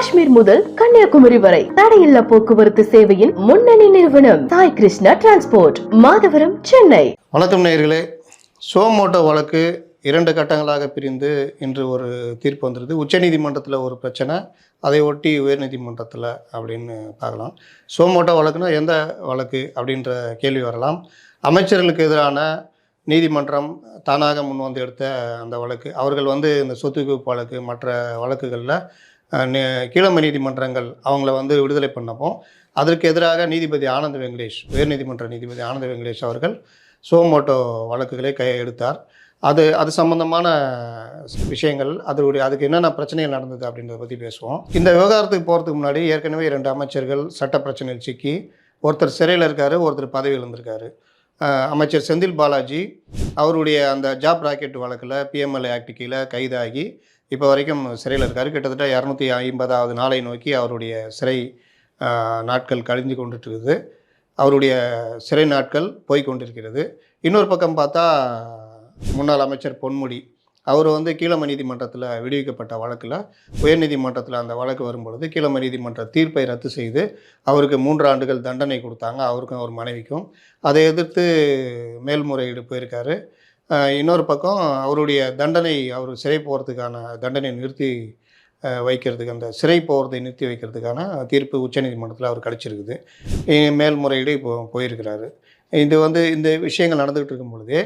காஷ்மீர் முதல் கன்னியாகுமரி வரை தடையில்லா போக்குவரத்து சேவையின் முன்னணி நிறுவனம் சாய் கிருஷ்ணா டிரான்ஸ்போர்ட் மாதவரம் சென்னை. வணக்கம் நேயர்களே. சோமோட்டோ வழக்கு இரண்டு கட்டங்களாக பிரிந்து இன்று ஒரு தீர்ப்பு வந்துருது உச்சநீதிமன்றத்தில் ஒரு பிரச்சனை அதை ஒட்டி உயர்நீதிமன்றத்தில் அப்படின்னு பார்க்கலாம். சோமோட்டோ வழக்குனா எந்த வழக்கு அப்படின்ற கேள்வி வரலாம். அமைச்சர்களுக்கு எதிரான நீதிமன்றம் தானாக முன் வந்து எடுத்த அந்த வழக்கு. அவர்கள் வந்து இந்த சொத்து குவிப்பு வழக்கு மற்ற வழக்குகளில் கீழமை நீதிமன்றங்கள் அவங்கள வந்து விடுதலை பண்ணப்போ அதற்கு எதிராக நீதிபதி ஆனந்த் வெங்கடேஷ் உயர்நீதிமன்ற நீதிபதி ஆனந்த் வெங்கடேஷ் அவர்கள் சோமோட்டோ வழக்குகளை கை எடுத்தார். அது அது சம்பந்தமான விஷயங்கள் அதனுடைய அதுக்கு என்னென்ன பிரச்சனைகள் நடந்தது அப்படின்றத பற்றி பேசுவோம். இந்த விவகாரத்துக்கு போகிறதுக்கு முன்னாடி ஏற்கனவே இரண்டு அமைச்சர்கள் சட்ட பிரச்சனையில் சிக்கி ஒருத்தர் சிறையில் இருக்காரு ஒருத்தர் பதவி இருந்திருக்காரு. அமைச்சர் செந்தில் பாலாஜி அவருடைய அந்த ஜாப் ராக்கெட் வழக்கில் பிஎம்எல்ஏ ஆக்ட் கீழே கைதாகி இப்போ வரைக்கும் சிறையில் இருக்கார். கிட்டத்தட்ட இரநூத்தி ஐம்பதாவது நாளை நோக்கி அவருடைய சிறை நாட்கள் கழிஞ்சு கொண்டுட்டுருக்குது அவருடைய சிறை நாட்கள் போய் கொண்டிருக்கிறது. இன்னொரு பக்கம் பார்த்தா முன்னாள் அமைச்சர் பொன்முடி அவர் வந்து கீழமை நீதிமன்றத்தில் விடுவிக்கப்பட்ட வழக்கில் உயர்நீதிமன்றத்தில் அந்த வழக்கு வரும்பொழுது கீழமை நீதிமன்ற தீர்ப்பை ரத்து செய்து அவருக்கு மூன்று ஆண்டுகள் தண்டனை கொடுத்தாங்க. அவருக்கும் அவர் மனைவிக்கும். அதை எதிர்த்து மேல்முறையீடு போயிருக்காரு. இன்னொரு பக்கம் அவருடைய தண்டனை அவர் சிறை போகிறதுக்கான தண்டனை நிறுத்தி வைக்கிறதுக்கு அந்த சிறை போகிறதை நிறுத்தி வைக்கிறதுக்கான தீர்ப்பு உச்சநீதிமன்றத்தில் அவர் கிடச்சிருக்குது மேல்முறையீடு இப்போ போயிருக்கிறாரு. இது வந்து இந்த விஷயங்கள் நடந்துகிட்டு இருக்கும் பொழுது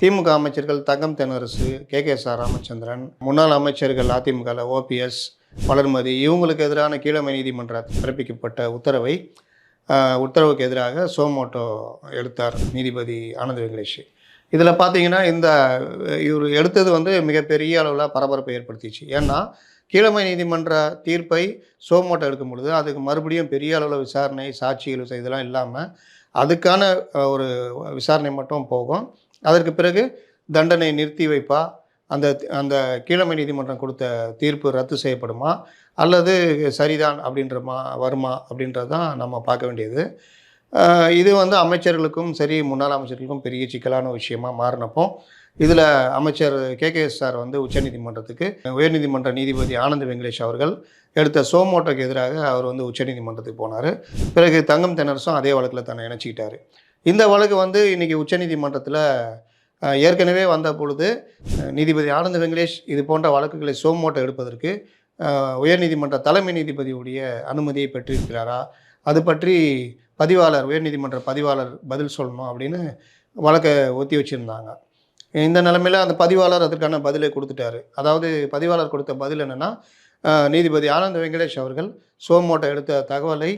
திமுக அமைச்சர்கள் Thangam Thennarasu K. K. Sir Ramachandran முன்னாள் அமைச்சர்கள் அதிமுக ஓபிஎஸ் வளர்மதி இவங்களுக்கு எதிரான கீழமை நீதிமன்ற பிறப்பிக்கப்பட்ட உத்தரவை உத்தரவுக்கு எதிராக சோமோட்டோ எடுத்தார் நீதிபதி ஆனந்த் வெங்கடேஷ். இதில் பார்த்தீங்கன்னா இந்த இவர் எடுத்தது வந்து மிகப்பெரிய அளவில் பரபரப்பை ஏற்படுத்திச்சு. ஏன்னா கீழமை நீதிமன்ற தீர்ப்பை சோமோட்டோ எடுக்கும் பொழுது அதுக்கு மறுபடியும் பெரிய அளவில் விசாரணை சாட்சிகள் இதெல்லாம் இல்லாமல் அதுக்கான ஒரு விசாரணை மட்டும் போகும். அதற்கு பிறகு தண்டனை நிறுத்தி வைப்பா. அந்த அந்த கீழமை நீதிமன்றம் கொடுத்த தீர்ப்பு ரத்து செய்யப்படுமா? அல்லது சரிதான் அப்படின்றமா வருமா? அப்படின்றது தான் நம்ம பார்க்க வேண்டியது. இது வந்து அமைச்சர்களுக்கும் சரி முன்னாள் அமைச்சர்களுக்கும் பெரிய சிக்கலான விஷயமா மாறினப்போ இதில் அமைச்சர் கே. கே. சார் வந்து உச்சநீதிமன்றத்துக்கு உயர்நீதிமன்ற நீதிபதி ஆனந்த் வெங்கடேஷ் அவர்கள் எடுத்த சோமோட்டோக்கு எதிராக அவர் வந்து உச்சநீதிமன்றத்துக்கு போனார். பிறகு தங்கம் தென்னரசும் அதே வழக்கில் தன்னை இணைச்சிக்கிட்டாரு. இந்த வழக்கு வந்து இன்றைக்கி உச்சநீதிமன்றத்தில் ஏற்கனவே வந்த பொழுது நீதிபதி ஆனந்த் வெங்கடேஷ் இது போன்ற வழக்குகளை சோமோட்டோ எடுப்பதற்கு உயர்நீதிமன்ற தலைமை நீதிபதியுடைய அனுமதியை பெற்றிருக்கிறாரா? அது பற்றி பதிவாளர் உயர்நீதிமன்ற பதிவாளர் பதில் சொல்லணும் அப்படின்னு வழக்கை ஒத்தி வச்சுருந்தாங்க. இந்த நிலைமையில் அந்த பதிவாளர் அதற்கான பதிலை கொடுத்துட்டாரு. அதாவது பதிவாளர் கொடுத்த பதில் என்னென்னா நீதிபதி ஆனந்த் வெங்கடேஷ் அவர்கள் சோமோட்டை எடுத்த தகவலை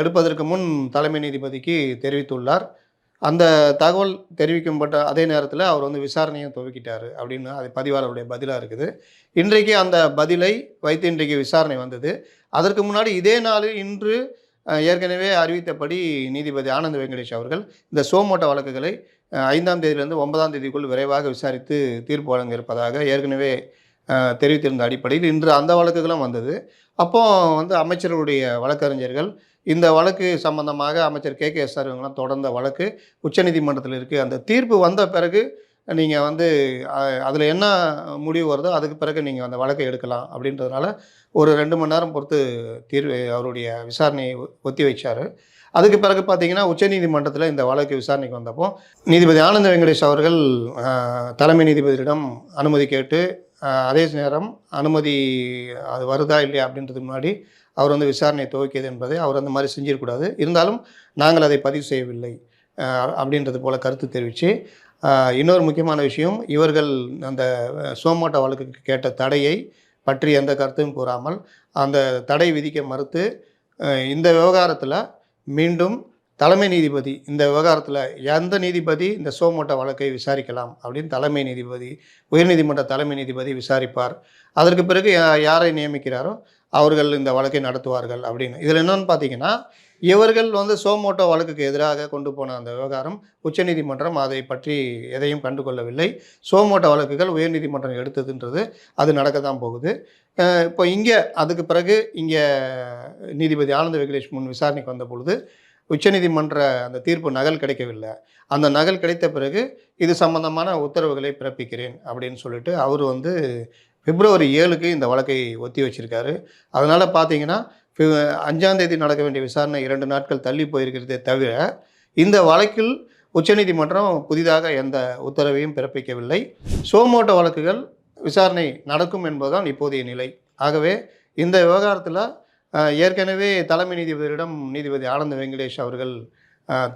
எடுப்பதற்கு முன் தலைமை நீதிபதிக்கு தெரிவித்துள்ளார். அந்த தகவல் தெரிவிக்கப்பட்ட அதே நேரத்தில் அவர் வந்து விசாரணையும் துவக்கிட்டார் அப்படின்னு அது பதிவாளருடைய பதிலாக இருக்குது. இன்றைக்கு அந்த பதிலை வைத்து இன்றைக்கு விசாரணை வந்தது. அதற்கு முன்னாடி இதே நாள் இன்று ஏற்கனவே அறிவித்தபடி நீதிபதி ஆனந்த் வெங்கடேஷ் அவர்கள் இந்த சோமோட்டோ வழக்குகளை ஐந்தாம் தேதியிலிருந்து ஒன்பதாம் தேதிக்குள் விரைவாக விசாரித்து தீர்ப்பு வழங்க இருப்பதாக ஏற்கனவே தெரிவித்திருந்த அடிப்படையில் இன்று அந்த வழக்குகளும் வந்தது. அப்போ வந்து அமைச்சர்களுடைய வழக்கறிஞர்கள் இந்த வழக்கு சம்பந்தமாக அமைச்சர் கே கே எஸ் ஆர் தொடர்ந்த வழக்கு உச்சநீதிமன்றத்தில் இருக்குது அந்த தீர்ப்பு வந்த பிறகு நீங்கள் வந்து அதில் என்ன முடிவு வருதோ அதுக்கு பிறகு நீங்கள் அந்த வழக்கை எடுக்கலாம் அப்படின்றதுனால ஒரு ரெண்டு மணி நேரம் பொறுத்து தீர்வு அவருடைய விசாரணையை ஒத்தி வைச்சார். அதுக்கு பிறகு பார்த்தீங்கன்னா உச்சநீதிமன்றத்தில் இந்த வழக்கு விசாரணைக்கு வந்தப்போ நீதிபதி ஆனந்த வெங்கடேஷ் அவர்கள் தலைமை நீதிபதியிடம் அனுமதி கேட்டு அதே நேரம் அனுமதி அது வருதா இல்லையா அப்படின்றதுக்கு முன்னாடி அவர் வந்து விசாரணை துவக்கியது என்பதை அவர் அந்த மாதிரி செஞ்சிடக்கூடாது. இருந்தாலும் நாங்கள் அதை பதிவு செய்யவில்லை. அப்படின்றது போல கருத்து தெரிவித்து இன்னொரு முக்கியமான விஷயம் இவர்கள் அந்த சோமோட்ட வழக்குக்கு கேட்ட தடையை பற்றி எந்த கருத்தும் கூறாமல் அந்த தடை விதிக்க மறுத்து இந்த விவகாரத்தில் மீண்டும் தலைமை நீதிபதி இந்த விவகாரத்தில் எந்த நீதிபதி இந்த சோமோட்டோ வழக்கை விசாரிக்கலாம் அப்படின்னு தலைமை நீதிபதி உயர்நீதிமன்ற தலைமை நீதிபதி விசாரிப்பார். அதற்கு பிறகு யாரை நியமிக்கிறாரோ அவர்கள் இந்த வழக்கை நடத்துவார்கள் அப்படின்னு. இதில் என்னென்னு பார்த்தீங்கன்னா இவர்கள் வந்து சோமோட்டோ வழக்குக்கு எதிராக கொண்டு போன அந்த விவகாரம் உச்சநீதிமன்றம் அதை பற்றி எதையும் கண்டுகொள்ளவில்லை. சோமோட்டோ வழக்குகள் உயர்நீதிமன்றம் எடுத்ததுன்றது அது நடக்க தான் போகுது இப்போ இங்கே அதுக்கு பிறகு இங்கே நீதிபதி ஆனந்த வெங்கடேஷ் முன் விசாரணைக்கு வந்த பொழுது உச்சநீதிமன்ற அந்த தீர்ப்பு நகல் கிடைக்கவில்லை. அந்த நகல் கிடைத்த பிறகு இது சம்பந்தமான உத்தரவுகளை பிறப்பிக்கிறேன் அப்படின்னு சொல்லிட்டு அவர் வந்து பிப்ரவரி ஏழுக்கு இந்த வழக்கை ஒத்தி வச்சிருக்காரு. அதனால் பார்த்தீங்கன்னா அஞ்சாந்தேதி நடக்க வேண்டிய விசாரணை இரண்டு நாட்கள் தள்ளி போயிருக்கிறதே தவிர இந்த வழக்கில் உச்சநீதிமன்றம் புதிதாக எந்த உத்தரவையும் பிறப்பிக்கவில்லை. சோமோட்டோ வழக்குகள் விசாரணை நடக்கும் என்பதுதான் இப்போதைய நிலை. ஆகவே இந்த விவகாரத்தில் ஏற்கனவே தலைமை நீதிபதியிடம் நீதிபதி ஆனந்த வெங்கடேஷ் அவர்கள்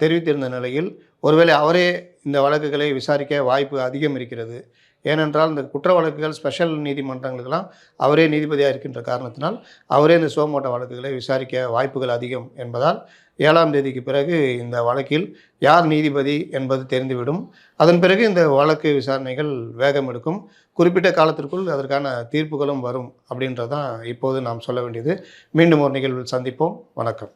தெரிவித்திருந்த நிலையில் ஒருவேளை அவரே இந்த வழக்குகளை விசாரிக்க வாய்ப்பு அதிகம் இருக்கிறது. ஏனென்றால் இந்த குற்ற வழக்குகள் ஸ்பெஷல் நீதிமன்றங்களுக்கெல்லாம் அவரே நீதிபதியாக இருக்கின்ற காரணத்தினால் அவரே இந்த சோமோட்ட வழக்குகளை விசாரிக்க வாய்ப்புகள் அதிகம் என்பதால் ஏழாம் தேதிக்கு பிறகு இந்த வழக்கில் யார் நீதிபதி என்பது தெரிந்துவிடும். அதன் பிறகு இந்த வழக்கு விசாரணைகள் வேகம் எடுக்கும். குறிப்பிட்ட காலத்திற்குள் அதற்கான தீர்ப்புகளும் வரும் அப்படின்றதான் இப்போது நாம் சொல்ல வேண்டியது. மீண்டும் ஒரு நிகழ்வில் சந்திப்போம். வணக்கம்.